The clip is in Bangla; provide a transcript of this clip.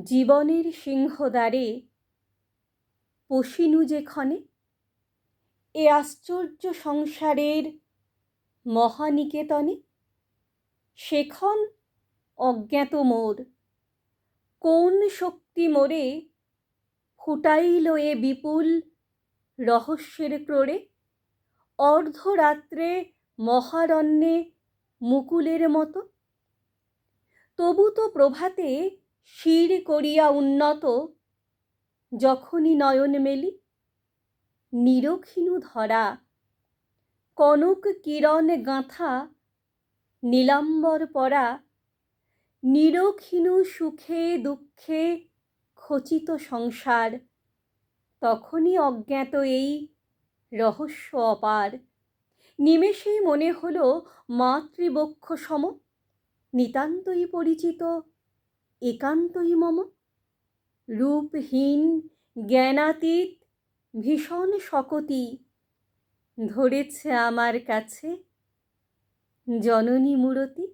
জীবনের সিংহদ্বারে পশিনু যেক্ষণে এ আশ্চর্য সংসারের মহানিকেতনে, সেখন অজ্ঞাত মোর। কোন শক্তি মোরে ফুটাইল এ বিপুল রহস্যের ক্রোড়ে? অর্ধরাত্রে মহারণ্যে মুকুলের মতো? তবু তো প্রভাতে শির করিয়া উন্নত, যখনই নয়ন মেলি, নিরক্ষিণু ধরা, কনক কিরণ গাঁথা, নীলাম্বর পরা, নিরক্ষিণু সুখে দুঃখে খচিত সংসার, তখনই অজ্ঞাত এই রহস্য অপার। নিমেষেই মনে হলো মাতৃবক্ষ সম, নিতান্তই পরিচিত একান্তই মম। রূপহীন জ্ঞানাতীত ভীষণ শকতি ধরেছে আমার কাছে। জননী মূরতি